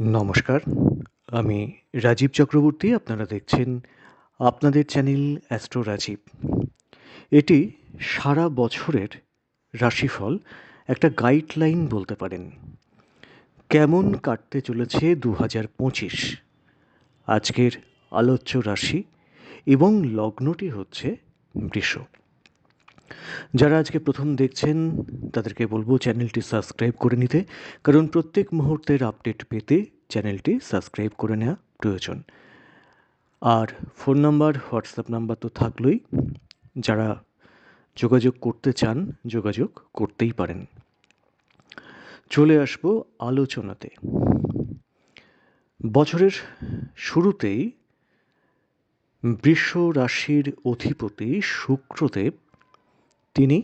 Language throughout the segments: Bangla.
নমস্কার, আমি রাজীব চক্রবর্তী, আপনারা দেখছেন আপনাদের চ্যানেল অ্যাস্ট্রো রাজীব। এটি সারা বছরের রাশিফল একটা গাইডলাইন বলতে পারেন। কেমন কাটতে চলেছে দু হাজার পঁচিশ? আজকের আলোচ্য রাশি এবং লগ্নটি হচ্ছে বৃষ। যারা আজকে প্রথম দেখছেন, তাদেরকে বলব চ্যানেলটি সাবস্ক্রাইব করে নিতে, কারণ প্রত্যেক মুহূর্তের আপডেট পেতে চ্যানেলটি সাবস্ক্রাইব করে নেওয়া প্রয়োজন। আর ফোন নাম্বার, হোয়াটসঅ্যাপ নাম্বার তো থাকলোই। যারা যোগাযোগ করতে চান, যোগাযোগ করতেই পারেন। চলে আসব আলোচনাতে। বছরের শুরুতেই বৃষ রাশির অধিপতি শুক্রদেব তিনি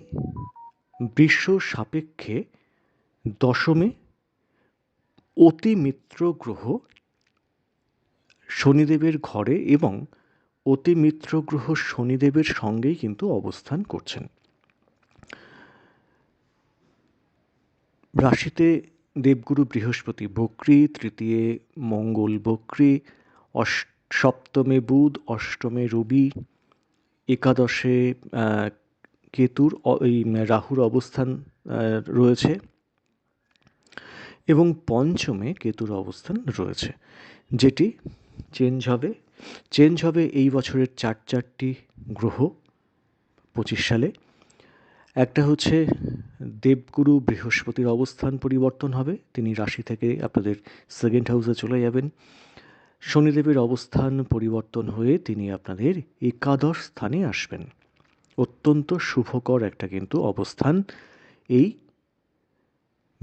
বৃষ সাপেক্ষে দশমে অতি মিত্র গ্রহ শনিদেবের ঘরে এবং অতি মিত্র গ্রহ শনিদেবের সঙ্গেই কিন্তু অবস্থান করছেন। রাশিতে দেবগুরু বৃহস্পতি বক্রী, তৃতীয় মঙ্গল বক্রী সপ্তমে বুধ, অষ্টমে রবি, একাদশে কেতুর এই রাহুর অবস্থান রয়েছে এবং পঞ্চমে কেতুর অবস্থান রয়েছে। যেটি চেঞ্জ হবে চেঞ্জ হবে এই বছরের চার চারটি গ্রহ পঁচিশ সালে। একটা হচ্ছে দেবগুরু বৃহস্পতির অবস্থান পরিবর্তন হবে, তিনি রাশি থেকে আপনাদের সেকেন্ড হাউসে চলে যাবেন। শনিদেবের অবস্থান পরিবর্তন হয়ে তিনি আপনাদের একাদশ স্থানে আসবেন। অত্যন্ত শুভকর একটা কিন্তু অবস্থান এই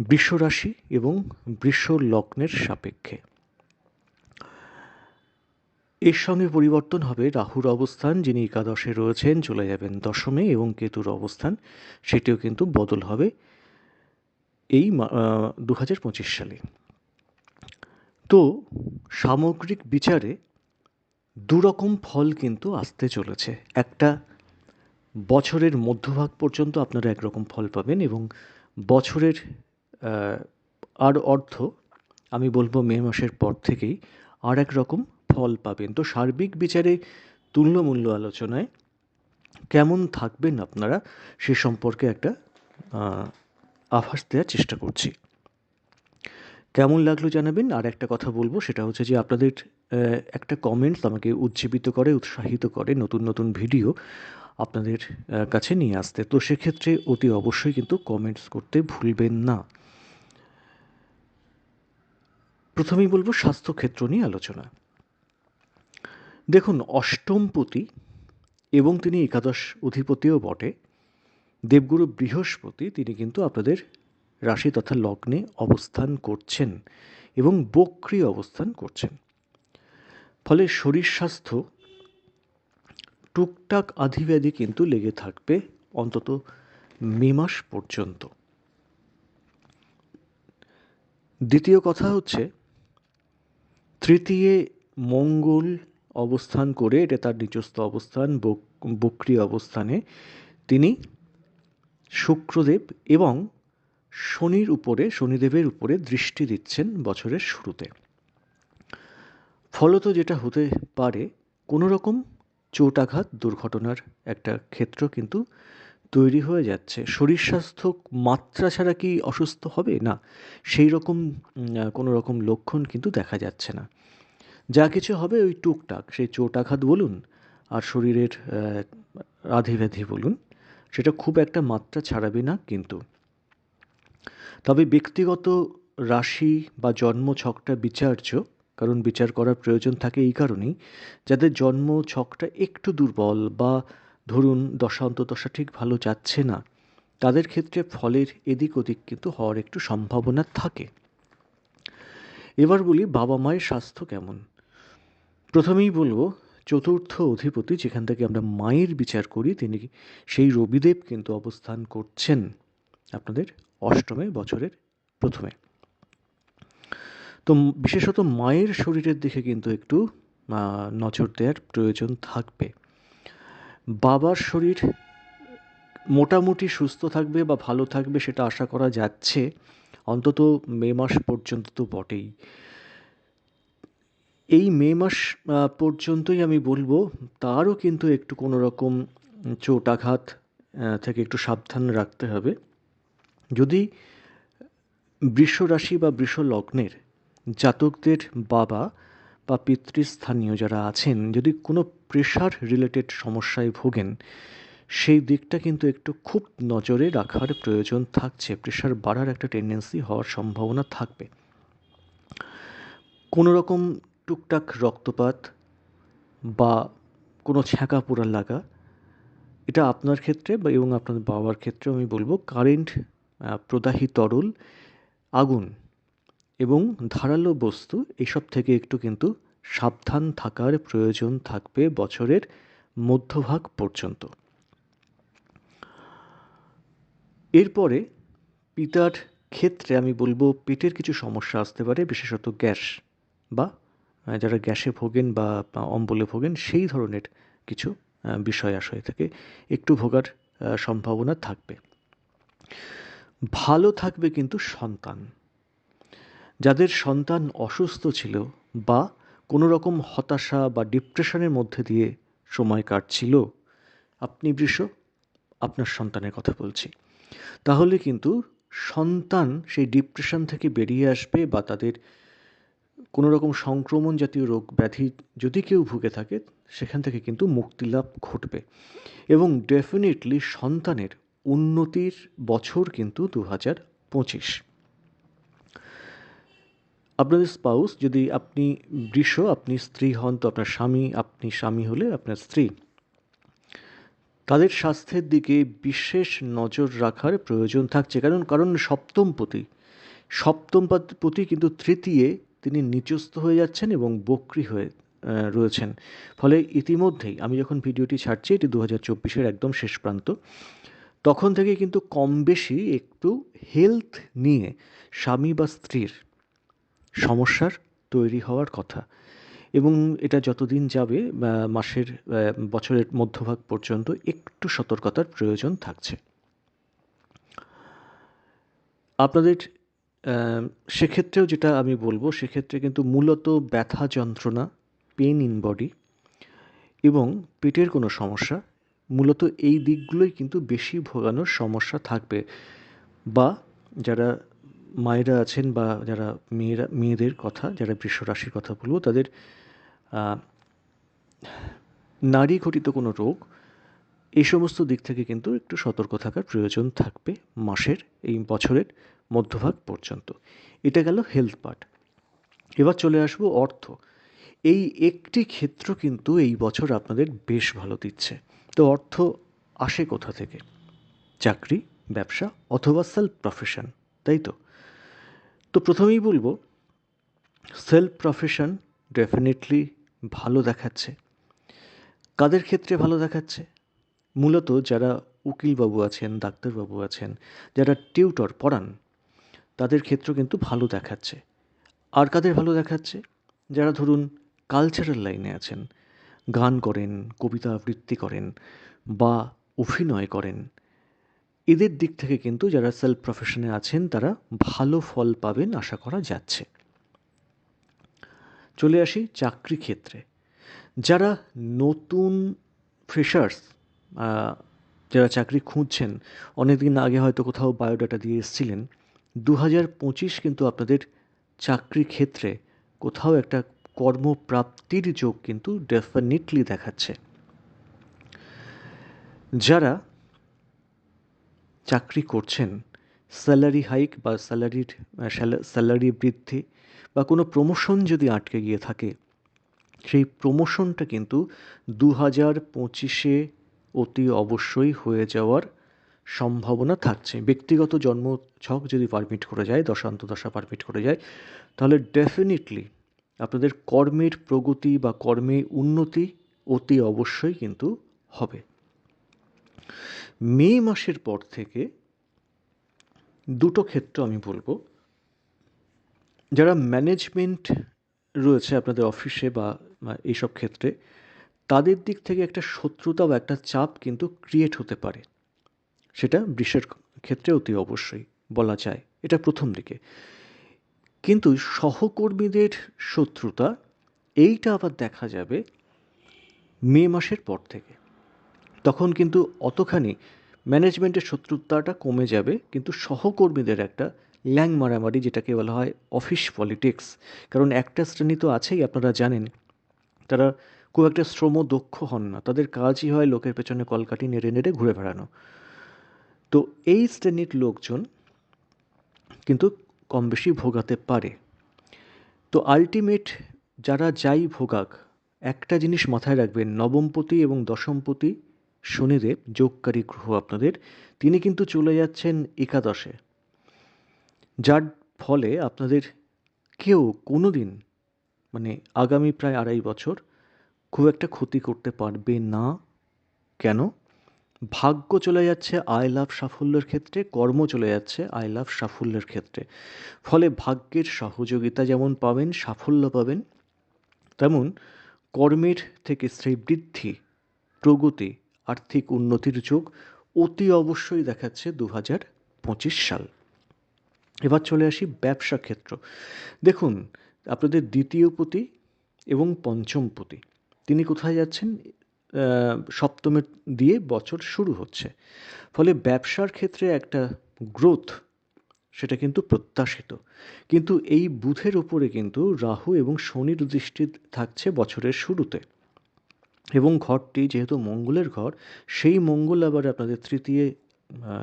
বৃষরাশি এবং বৃষ লগ্নের সাপেক্ষে। এর সঙ্গে পরিবর্তন হবে রাহুর অবস্থান, যিনি একাদশে রয়েছেন, চলে যাবেন দশমে এবং কেতুর অবস্থান, সেটিও কিন্তু বদল হবে এই দু হাজার পঁচিশ সালে। তো সামগ্রিক বিচারে দুরকম ফল কিন্তু আসতে চলেছে। একটা বছরের মধ্যভাগ পর্যন্ত আপনারা একরকম ফল পাবেন এবং বছরের আর অর্থ আমি বলব মে মাসের পর থেকেই আর এক রকম ফল পাবেন। তো সার্বিক বিচারে তুল্যমূল্য আলোচনায় কেমন থাকবেন আপনারা সে সম্পর্কে একটা আভাস দেওয়ার চেষ্টা করছি। কেমন লাগল জানাবেন? আর একটা কথা বলব, সেটা হচ্ছে যে আপনাদের একটা কমেন্টস আমাকে উজ্জীবিত করে, উৎসাহিত করে নতুন নতুন ভিডিও আপনাদের কাছে নিয়ে আসতে। তো সেক্ষেত্রে অতি অবশ্যই কিন্তু কমেন্টস করতে ভুলবেন না। প্রথমেই বলব স্বাস্থ্যক্ষেত্র নিয়ে আলোচনা। দেখুন অষ্টমপতি এবং তিনি একাদশ অধিপতিও বটে। দেবগুরু বৃহস্পতি, তিনি কিন্তু আপনাদের রাশি তথা লগ্নে অবস্থান করছেন এবং বক্রি অবস্থান করছেন। ফলে শরীর স্বাস্থ্য টুকটাক আধিব্যাধি কিন্তু লেগে থাকবে অন্তত মে মাস পর্যন্ত। দ্বিতীয় কথা হচ্ছে, তৃতীয় মঙ্গল অবস্থান করে, এটা তার নিজস্ব অবস্থান বক্রি অবস্থানে তিনি শুক্রদেব এবং শনির উপরে, শনিদেবের উপরে দৃষ্টি দিচ্ছেন বছরের শুরুতে। ফলত যেটা হতে পারে, কোনো রকম চোটাঘাত দুর্ঘটনার একটা ক্ষেত্র কিন্তু তৈরি হয়ে যাচ্ছে। শরীর স্বাস্থ্য মাত্রা ছাড়া কি অসুস্থ হবে? না, সেই রকম কোনো রকম লক্ষণ কিন্তু দেখা যাচ্ছে না। যা কিছু হবে ওই টুকটাক। সেই চোটাঘাত বলুন আর শরীরের আধিব্যাধি বলুন, সেটা খুব একটা মাত্রা ছাড়াবে না কিন্তু। তবে ব্যক্তিগত রাশি বা জন্ম ছকটা বিচার্য কারণ বিচার করার প্রয়োজন থাকে এই কারণেই, যাদের জন্ম ছকটা একটু দুর্বল বা ধরুন দশা অন্তদশা ঠিক ভালো যাচ্ছে না, তাদের ক্ষেত্রে ফলের এদিক ওদিক কিন্তু হওয়ার একটু সম্ভাবনা থাকে। এবার বলি বাবা মায়ের স্বাস্থ্য কেমন? প্রথমেই বলব, চতুর্থ অধিপতি যেখান থেকে আমরা মায়ের বিচার করি, তিনি সেই রবিদেব কিন্তু অবস্থান করছেন আপনাদের অষ্টমে বছরের প্রথমে। তো বিশেষত মায়ের শরীরের দিকে কিন্তু একটু নজর দেওয়ার প্রয়োজন থাকবে। বাবার শরীর মোটামুটি সুস্থ থাকবে বা ভালো থাকবে সেটা আশা করা যাচ্ছে। অন্তত মে মাস পর্যন্ত তো বটেই। এই মে মাস পর্যন্তই আমি বলব, তারও কিন্তু একটু কোনো রকম চোট আঘাত থেকে একটু সাবধান রাখতে হবে। যদি বৃষ রাশি বা বৃষ লগ্নের জাতকদের বাবা বা পিতৃস্থানীয় যারা আছেন, যদি কোনো প্রেশার রিলেটেড সমস্যায় ভোগেন, সেই দিকটা কিন্তু একটু খুব নজরে রাখার প্রয়োজন থাকছে। প্রেশার বাড়ার একটা টেন্ডেন্সি হওয়ার সম্ভাবনা থাকবে। কোনো রকম টুকটাক রক্তপাত বা কোনো ছ্যাঁকা পোড়া লাগা, এটা আপনার ক্ষেত্রে বা এবং আপনার বাবার ক্ষেত্রে আমি বলব কারেন্ট প্রদাহী তরল, আগুন এবং ধারালো বস্তু, এসব থেকে একটু কিন্তু সাবধান থাকার প্রয়োজন থাকবে বছরের মধ্যভাগ পর্যন্ত। এরপরে পিতার ক্ষেত্রে আমি বলব পেটের কিছু সমস্যা আসতে পারে, বিশেষত গ্যাস বা যারা গ্যাসে ভোগেন বা অম্বলে ভোগেন, সেই ধরনের কিছু বিষয় আশয় থেকে, একটু ভোগার সম্ভাবনা থাকবে। ভালো থাকবে কিন্তু সন্তান। যাদের সন্তান অসুস্থ ছিল বা কোনো রকম হতাশা বা ডিপ্রেশনের মধ্যে দিয়ে সময় কাটছিল, আপনি বৃষ, আপনার সন্তানের কথা বলছি। তাহলে কিন্তু সন্তান সেই ডিপ্রেশন থেকে বেরিয়ে আসবে বা তাদের কোনো রকম সংক্রমণ জাতীয় রোগ ব্যাধি যদি কেউ ভুগে থাকে, সেখান থেকে কিন্তু মুক্তিলাভ ঘটবে। এবং ডেফিনেটলি সন্তানের উন্নতির বছর কিন্তু দু হাজার পঁচিশ। আপনাদের স্পাউস যদি আপনি বৃষ, আপনি স্ত্রী হন, তো আপনার স্বামী, আপনি স্বামী হলে আপনার স্ত্রী। তাদের স্বাস্থ্যের দিকে বিশেষ নজর রাখার প্রয়োজন থাকছে। কারণ কারণ সপ্তমপতি সপ্তমপতি কিন্তু তৃতীয়ে, তিনি নিচস্থ হয়ে যাচ্ছেন এবং বক্রি হয়ে রয়েছেন। ফলে ইতিমধ্যেই, আমি যখন ভিডিওটি ছাড়ছি, এটি দু হাজার চব্বিশের একদম শেষ প্রান্ত, তখন থেকে কিন্তু কম বেশি একটু হেলথ নিয়ে স্বামী বা স্ত্রীর সমস্যার তৈরি হওয়ার কথা। এবং এটা যতদিন যাবে মাসের বছরের মধ্যভাগ পর্যন্ত একটু সতর্কতার প্রয়োজন থাকছে। আপনাদের সেক্ষেত্রেও যেটা আমি বলব, সেক্ষেত্রে কিন্তু মূলত ব্যথা যন্ত্রণা পেন ইন বডি এবং পেটের কোনো সমস্যা, মূলত এই দিকগুলোই কিন্তু বেশি ভোগানোর সমস্যা থাকবে। বা যারা মায়েরা আছেন বা যারা মেয়েরা, মেয়েদের কথা, যারা বৃষ রাশির কথা বলব, তাদের নারী ঘটিত কোনো রোগ, এই সমস্ত দিক থেকে কিন্তু একটু সতর্ক থাকার প্রয়োজন থাকবে মাসের এই বছরের মধ্যভাগ পর্যন্ত। এটা গেল হেলথ পার্ট এবার চলে আসব অর্থ। এই একটি ক্ষেত্র কিন্তু এই বছর আপনাদের বেশ ভালো দিচ্ছে। তো অর্থ আসে কোথা থেকে? চাকরি, ব্যবসা অথবা সেলফ প্রফেশন তাই তো? তো প্রথমেই বলব সেলফ প্রফেশন ডেফিনেটলি ভালো দেখাচ্ছে। কাদের ক্ষেত্রে ভালো দেখাচ্ছে? মূলত যারা উকিলবাবু আছেন, ডাক্তারবাবু আছেন, যারা টিউটর পড়ান, তাদের ক্ষেত্র কিন্তু ভালো দেখাচ্ছে। আর কাদের ভালো দেখাচ্ছে? যারা ধরুন কালচারাল লাইনে আছেন, গান করেন, কবিতা আবৃত্তি করেন বা অভিনয় করেন এদের দিক থেকে কিন্তু যারা সেলফ প্রফেশনে আছেন, তারা ভালো ফল পাবেন আশা করা যাচ্ছে। চলে আসি চাকরি ক্ষেত্রে। যারা নতুন ফ্রেশার্স যারা চাকরি খুঁজছেন অনেক দিন আগে হয়তো কোথাও বায়োডাটা দিয়ে এসেছিলেন দু হাজার পঁচিশ কিন্তু আপনাদের চাকরি ক্ষেত্রে কোথাও একটা কর্মপ্রাপ্তির যোগ কিন্তু ডেফিনেটলি দেখাচ্ছে। যারা চাকরি করছেন, স্যালারি হাইক বা স্যালারির স্যালারি বৃদ্ধি বা কোনো প্রমোশন যদি আটকে গিয়ে থাকে, সেই প্রমোশনটা কিন্তু দু হাজার পঁচিশে অতি অবশ্যই হয়ে যাওয়ার সম্ভাবনা থাকছে। ব্যক্তিগত জন্ম ছক যদি পারমিট করে যায়, দশান্ত দশা পারমিট করে যায়, তাহলে ডেফিনেটলি আপনাদের কর্মের প্রগতি বা কর্মে উন্নতি অতি অবশ্যই কিন্তু হবে। মে মাসের পর থেকে দুটো ক্ষেত্র আমি বলব। যারা ম্যানেজমেন্ট রয়েছে আপনাদের অফিসে বা এইসব ক্ষেত্রে, তাদের দিক থেকে একটা শত্রুতা বা একটা চাপ কিন্তু ক্রিয়েট হতে পারে। সেটা বৃষের ক্ষেত্রে অতি অবশ্যই বলা যায়। এটা প্রথম দিকে। কিন্তু সহকর্মীদের শত্রুতা, এইটা আবার দেখা যাবে মে মাসের পর থেকে। তখন কিন্তু অতখানি ম্যানেজমেন্টের শত্রুতাটা কমে যাবে, কিন্তু সহকর্মীদের একটা ল্যাং মারামারি, যেটাকে বলা হয় অফিস পলিটিক্স। কারণ একটা শ্রেণি তো আছেই, আপনারা জানেন। তারা খুব একটা শ্রম দক্ষ হন না। তাদের কাজই হয় লোকের পেছনে কলকাটি নেড়ে নেড়ে ঘুরে বেড়ানো। তো এই শ্রেণির লোকজন কিন্তু কম বেশি ভোগাতে পারে। তো আলটিমেট যারা যাই ভোগাক, একটা জিনিস মাথায় রাখবেন, নবমপতি এবং দশমপতি শনিদেব যোগকারী গ্রহ আপনাদের, তিনি কিন্তু চলে যাচ্ছেন একাদশে। যার ফলে আপনাদের কেউ কোনো দিন মানে আগামী প্রায় আড়াই বছর, খুব একটা ক্ষতি করতে পারবে না। কেন? ভাগ্য চলে যাচ্ছে আই লাভ সাফল্যের ক্ষেত্রে, কর্ম চলে যাচ্ছে আই লাভ সাফল্যের ক্ষেত্রে। ফলে ভাগ্যের সহযোগিতা যেমন পাবেন, সাফল্য পাবেন, তেমন কর্মের থেকে শ্রীবৃদ্ধি প্রগতি আর্থিক উন্নতির যোগ অতি অবশ্যই দেখাচ্ছে দু হাজার পঁচিশ সাল। এবার চলে আসি ব্যবসা ক্ষেত্র। দেখুন, আপনাদের দ্বিতীয় পতি এবং পঞ্চম পতি। তিনি কোথায় যাচ্ছেন? সপ্তমের দিয়ে বছর শুরু হচ্ছে। ফলে ব্যবসার ক্ষেত্রে একটা গ্রোথ, সেটা কিন্তু প্রত্যাশিত। কিন্তু এই বুধের ওপরে কিন্তু রাহু এবং শনির দৃষ্টি থাকছে বছরের শুরুতে। এবং ঘরটি যেহেতু মঙ্গলের ঘর, সেই মঙ্গল আবার আপনাদের তৃতীয়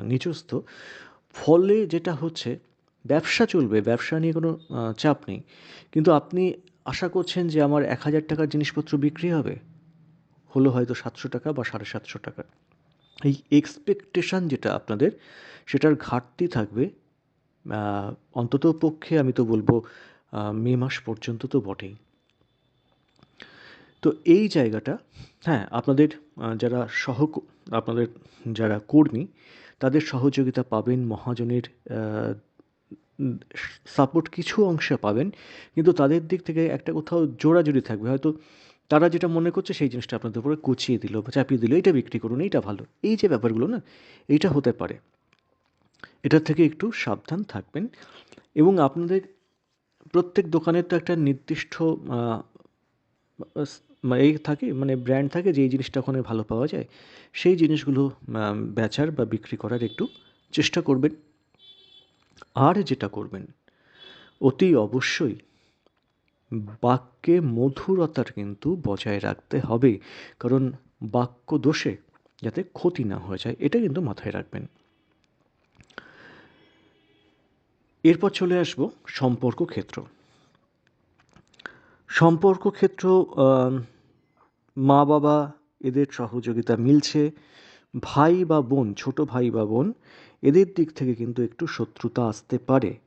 নিচস্থ। ফলে যেটা হচ্ছে, ব্যবসা চলবে, ব্যবসা নিয়ে কোনো চাপ নেই। কিন্তু আপনি আশা করছেন যে আমার এক হাজার টাকার জিনিসপত্র বিক্রি হবে? হলো হয়তো সাতশো টাকা বা সাড়ে সাতশো টাকা। এই এক্সপেকটেশান যেটা আপনাদের, সেটার ঘাটতি থাকবে। অন্তত পক্ষে আমি তো বলব মে মাস পর্যন্ত তো বটেই। তো এই জায়গাটা হ্যাঁ আপনাদের যারা সহ আপনাদের যারা কর্মী, তাদের সহযোগিতা পাবেন, মহাজনের সাপোর্ট কিছু অংশে পাবেন, কিন্তু তাদের দিক থেকে একটা কোথাও জোড়াজুড়ি থাকবে। হয়তো তারা যেটা মনে করছে, সেই জিনিসটা আপনাদের উপরে কুচিয়ে দিল বা চাপিয়ে দিল, এটা বিক্রি করুন, এইটা ভালো। এই যে ব্যাপারগুলো না, এইটা হতে পারে। এটার থেকে একটু সাবধান থাকবেন। এবং আপনাদের প্রত্যেক দোকানের তো একটা নির্দিষ্ট এই থাকে মানে ব্র্যান্ড থাকে যে এই জিনিসটা ওখানে ভালো পাওয়া যায়, সেই জিনিসগুলো বেচার বা বিক্রি করার একটু চেষ্টা করবেন। আর যেটা করবেন, অতি অবশ্যই বাক্যে মধুরতার কিন্তু বজায় রাখতে হবে, কারণ বাক্য দোষে যাতে ক্ষতি না হয়ে যায়, এটা কিন্তু মাথায় রাখবেন। এরপর চলে আসব সম্পর্ক ক্ষেত্র। সম্পর্ক ক্ষেত্র মা বাবা এদের সহযোগিতা মিলছে। ভাই বা বোন, ছোট ভাই বা বোন, এদের দিক থেকে কিন্তু একটু শত্রুতা আসতে পারে।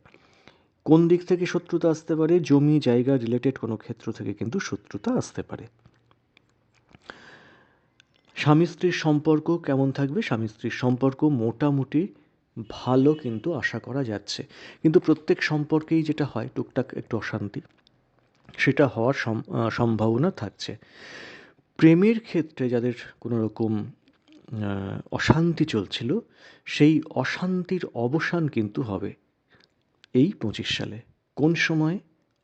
কোন দিক থেকে শত্রুতা আসতে পারে? জমি, জায়গা রিলেটেড কোনো ক্ষেত্র থেকে কিন্তু শত্রুতা আসতে পারে। স্বামী স্ত্রীর সম্পর্ক কেমন থাকবে? স্বামী স্ত্রীর সম্পর্ক মোটামুটি ভালো কিন্তু আশা করা যাচ্ছে। কিন্তু প্রত্যেক সম্পর্কেই যেটা হয়, টুকটাক একটু অশান্তি। সেটা হওয়ার সম্ভাবনা থাকছে। প্রেমের ক্ষেত্রে যাদের কোনো রকম অশান্তি চলছিল, সেই অশান্তির অবসান কিন্তু হবে এই পঁচিশ সালে। কোন সময়?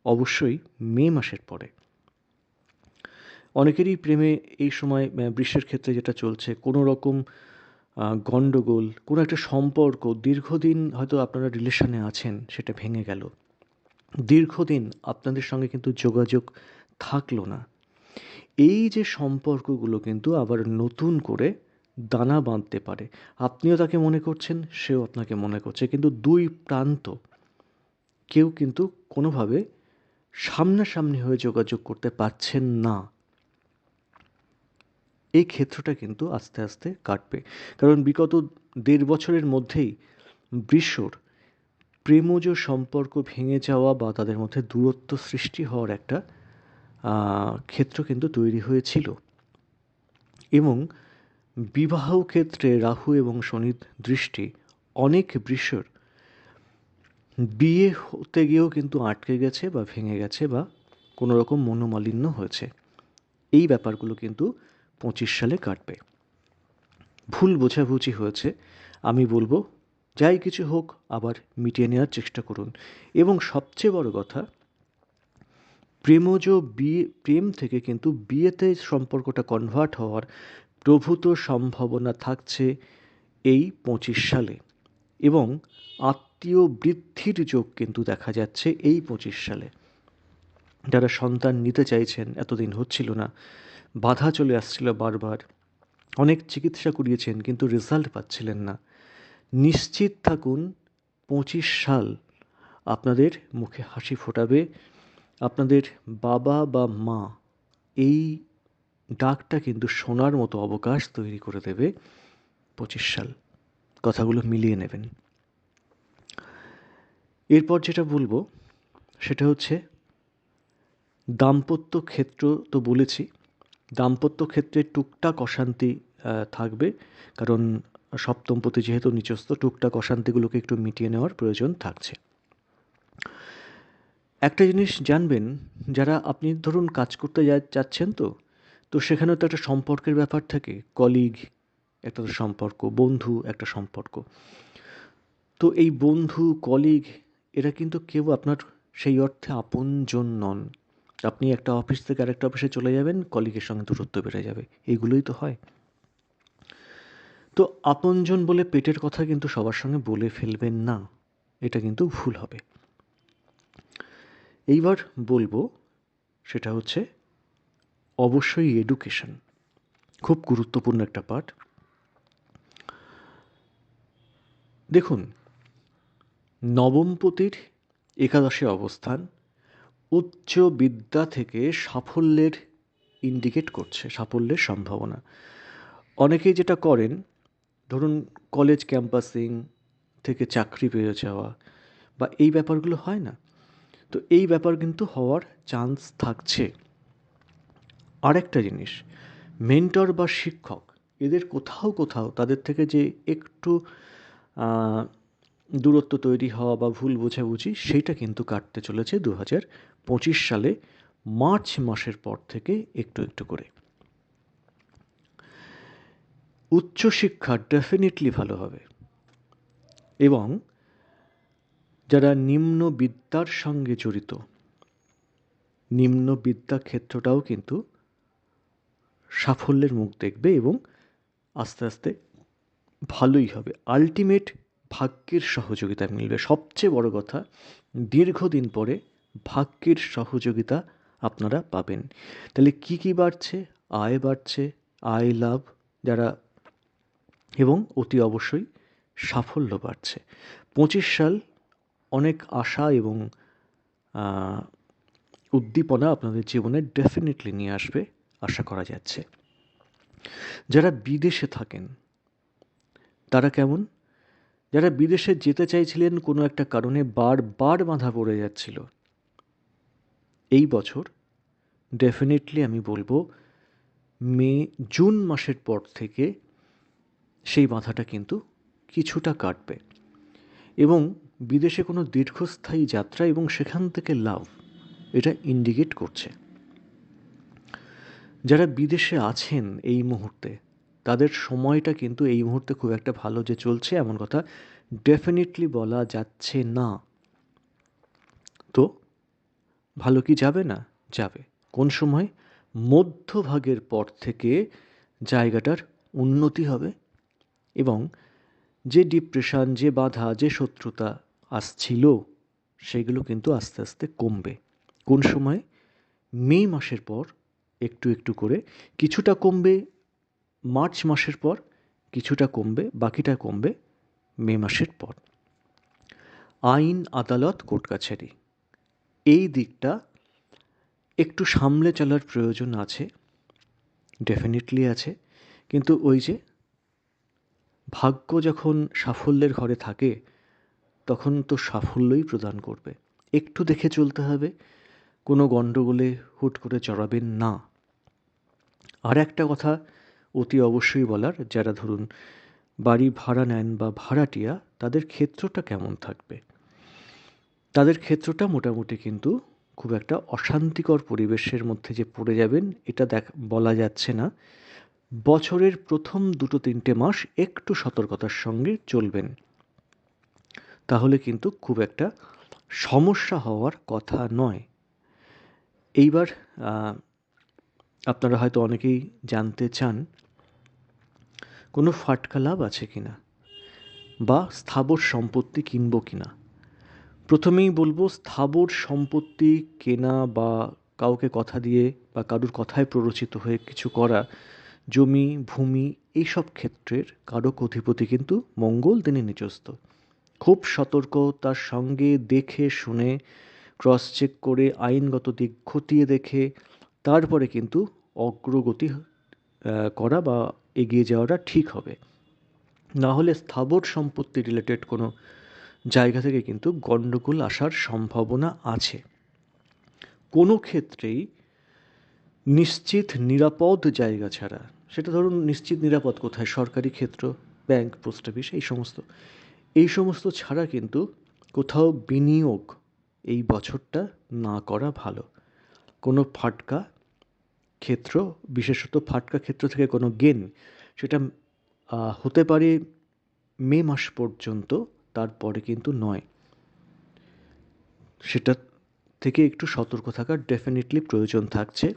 অবশ্যই মে মাসের পরে। অনেকেরই প্রেমে এই সময় বৃষ্যের ক্ষেত্রে যেটা চলছে কোনো রকম গণ্ডগোল, কোনো একটা সম্পর্ক দীর্ঘদিন হয়তো আপনারা রিলেশনে আছেন, সেটা ভেঙে গেল। দীর্ঘদিন আপনাদের সঙ্গে কিন্তু যোগাযোগ থাকল না। এই যে সম্পর্কগুলো কিন্তু আবার নতুন করে দানা বাঁধতে পারে। আপনিও তাকে মনে করছেন, সেও আপনাকে মনে করছে। কিন্তু দুই প্রান্ত কেউ কিন্তু কোনোভাবে সামনাসামনি হয়ে যোগাযোগ করতে পারছেন না। এই ক্ষেত্রটা কিন্তু আস্তে আস্তে কাটবে। কারণ বিগত দেড় বছরের মধ্যেই বৃষর প্রেমজ সম্পর্ক ভেঙে যাওয়া বা তাদের মধ্যে দূরত্ব সৃষ্টি হওয়ার একটা ক্ষেত্র কিন্তু তৈরি হয়েছিল। এবং বিবাহ ক্ষেত্রে রাহু এবং শনির দৃষ্টি অনেক বৃষর। বিয়ে হতে গিয়েও কিন্তু আটকে গেছে বা ভেঙে গেছে বা কোনো রকম মনোমালিন্য হয়েছে। এই ব্যাপারগুলো কিন্তু পঁচিশ সালে কাটবে। ভুল বোঝাবুঝি হয়েছে। আমি বলব যাই কিছু হোক, আবার মিটিয়ে নেওয়ার চেষ্টা করুন। এবং সবচেয়ে বড় কথা, প্রেমজ বিয়ে প্রেম থেকে কিন্তু বিয়েতে সম্পর্কটা কনভার্ট হওয়ার প্রভূত সম্ভাবনা থাকছে এই পঁচিশ সালে। এবং আত্মীয় বৃদ্ধির যোগ কিন্তু দেখা যাচ্ছে এই পঁচিশ সালে। যারা সন্তান নিতে চাইছেন, এতদিন হচ্ছিল না। বাধা চলে আসছিল বারবার। অনেক চিকিৎসা করিয়েছেন, কিন্তু রেজাল্ট পাচ্ছিলেন না। নিশ্চিত থাকুন, পঁচিশ সাল আপনাদের মুখে হাসি ফোটাবে। আপনাদের বাবা বা মা এই ডাকটা কিন্তু শোনার মতো অবকাশ তৈরি করে দেবে পঁচিশ সাল। কথাগুলো মিলিয়ে নেবেন। এরপর যেটা বলব, সেটা হচ্ছে দাম্পত্য ক্ষেত্র তো বলেছি। দাম্পত্য ক্ষেত্রে টুকটাক অশান্তি থাকবে। কারণ সপ্তমপতি যেহেতু নিচস্থ, টুকটাক অশান্তিগুলোকে একটু মিটিয়ে নেওয়ার প্রয়োজন থাকছে। একটা জিনিস জানবেন, যারা আপনি ধরুন কাজ করতে যাচ্ছেন তো তো সেখানেও তো একটা সম্পর্কের ব্যাপার থাকে। কলিগ, একটা তো সম্পর্ক, বন্ধু, একটা সম্পর্ক। তো এই বন্ধু, কলিগ, এরা কিন্তু কেউ আপনার সেই অর্থে আপনজন নন। আপনি একটা অফিস থেকে আরেকটা অফিসে চলে যাবেন, কলিগের সঙ্গে দূরত্ব বেড়ে যাবে। এইগুলোই তো হয়। তো আপনজন বলে পেটের কথা কিন্তু সবার সঙ্গে বলে ফেলবেন না, এটা কিন্তু ভুল হবে। এইবার বলব, সেটা হচ্ছে অবশ্যই এডুকেশন খুব গুরুত্বপূর্ণ একটা পার্ট দেখুন নবমপতির একাদশে অবস্থান উচ্চ বিদ্যা থেকে সাফল্যের ইন্ডিকেট করছে, সাফল্যের সম্ভাবনা। অনেকেই যেটা করেন ধরুন কলেজ ক্যাম্পাসিং থেকে চাকরি পেয়ে যাওয়া বা এই ব্যাপারগুলো হয় না। তো এই ব্যাপার কিন্তু হওয়ার চান্স থাকছে। আরেকটা জিনিস মেন্টর বা শিক্ষক, এদের কোথাও কোথাও তাদের থেকে যে একটু দূরত্ব তৈরি হওয়া বা ভুল বোঝাবুঝি সেইটা কিন্তু কাটতে চলেছে দু হাজার পঁচিশ সালে, মার্চ মাসের পর থেকে একটু একটু করে। উচ্চশিক্ষা ডেফিনেটলি ভালো হবে। এবং যারা নিম্ন বিদ্যার সঙ্গে জড়িত, নিম্ন বিদ্যা ক্ষেত্রটাও কিন্তু সাফল্যের মুখ দেখবে এবং আস্তে আস্তে ভালোই হবে। আলটিমেট ভাগ্যের সহযোগিতা মিলবে। সবচেয়ে বড় কথা, দীর্ঘদিন পরে ভাগ্যের সহযোগিতা আপনারা পাবেন। তাহলে কি কি বাড়ছে? আয় বাড়ছে, আয় লাভ, যারা এবং অতি অবশ্যই সাফল্য বাড়ছে। পঁচিশ সাল অনেক আশা এবং উদ্দীপনা আপনাদের জীবনে ডেফিনেটলি নিয়ে আসবে, আশা করা যাচ্ছে। যারা বিদেশে থাকেন, তারা কেমন? যারা বিদেশে যেতে চাইছিলেন কোনো একটা কারণে বারবার বাঁধা পড়ে যাচ্ছিল, এই বছর ডেফিনেটলি আমি বলব মে, জুন মাসের পর থেকে সেই বাধাটা কিন্তু কিছুটা কাটবে। এবং বিদেশে কোনো দীর্ঘস্থায়ী যাত্রা এবং সেখান থেকে লাভ, এটা ইন্ডিকেট করছে। যারা বিদেশে আছেন এই মুহূর্তে, তাদের সময়টা কিন্তু এই মুহূর্তে খুব একটা ভালো যে চলছে এমন কথা ডেফিনেটলি বলা যাচ্ছে না। তো ভালো কি যাবে না? যাবে। কোন সময়? মধ্যভাগের পর থেকে জায়গাটার উন্নতি হবে। এবং যে ডিপ্রেশন, যে বাধা, যে শত্রুতা আসছিল, সেগুলো কিন্তু আস্তে আস্তে কমবে। কোন সময়? মে মাসের পর একটু একটু করে। কিছুটা কমবে মার্চ মাসের পর, কিছুটা কমবে, বাকিটা কমবে মে মাসের পর। আইন, আদালত কোর্ট কাছারি এই দিকটা একটু সামলে চলার প্রয়োজন আছে, ডেফিনেটলি আছে। কিন্তু ওই যে ভাগ্য যখন সাফল্যের ঘরে থাকে, তখন তো সাফল্যই প্রদান করবে। একটু দেখে চলতে হবে, কোনো গণ্ডগোলে হুট করে চড়াবেন না। আর একটা কথা অতি অবশ্যই বলার, যারা ধরুন বাড়ি ভাড়া নেন বা ভাড়াটিয়া, তাদের ক্ষেত্রটা কেমন থাকবে? তাদের ক্ষেত্রটা মোটামুটি কিন্তু খুব একটা অশান্তিকর পরিবেশের মধ্যে যে পড়ে যাবেন, এটা দেখ, বলা যাচ্ছে না। বছরের প্রথম দুটো তিনটে মাস একটু সতর্কতার সঙ্গে চলবেন। তাহলে কিন্তু খুব একটা সমস্যা হওয়ার কথা নয়। এইবার আপনারা হয়তো অনেকেই জানতে চান, কোনো ফাটকা লাভ আছে কি না বা স্থাবর সম্পত্তি কিনবো কি না প্রথমেই বলব, স্থাবর সম্পত্তি কেনা বা কাউকে কথা দিয়ে বা কারুর কথায় প্ররোচিত হয়ে কিছু করা জমি, ভূমি এইসব ক্ষেত্রের কারক অধিপতি কিন্তু মঙ্গল, তিনি নিজস্ত খুব সতর্কতার সঙ্গে দেখে, শুনে ক্রস চেক করে, আইনগত দিক খতিয়ে দেখে, তারপরে কিন্তু অগ্রগতি করা বা এগিয়ে যাওয়াটা ঠিক হবে। না হলে স্থাবর সম্পত্তি রিলেটেড কোনো জায়গা থেকে কিন্তু গণ্ডগোল আসার সম্ভাবনা আছে। কোনো ক্ষেত্রেই নিশ্চিত, নিরাপদ জায়গা ছাড়া সেটা ধরুন নিশ্চিত নিরাপদ কোথায়, সরকারি ক্ষেত্র, ব্যাংক, পোস্ট অফিস, এই সমস্ত। এই সমস্ত ছাড়া কিন্তু কোথাও বিনিয়োগ এই বছরটা না করা ভালো। কোনো ফাটকা ক্ষেত্র, বিশেষত ফাটকা ক্ষেত্র থেকে কোনো গেন সেটা হতে পারে মে মাস পর্যন্ত, তারপরে কিন্তু নয়। সেটা থেকে একটু সতর্ক থাকার ডেফিনেটলি প্রয়োজন থাকছে।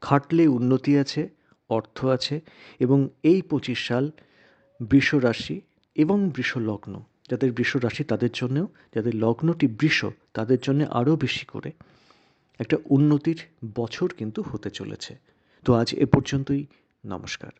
খাটলে উন্নতি আছে অর্থ আছে এবং এই পঁচিশ সাল বৃষ রাশি এবং বৃষ লগ্ন যাদের বৃষ রাশি তাদের জন্যেও, যাদের লগ্নটি বৃষ তাদের জন্য আরও বেশি করে একটা উন্নতির বছর কিন্তু হতে চলেছে। তো আজ এ পর্যন্তই। নমস্কার।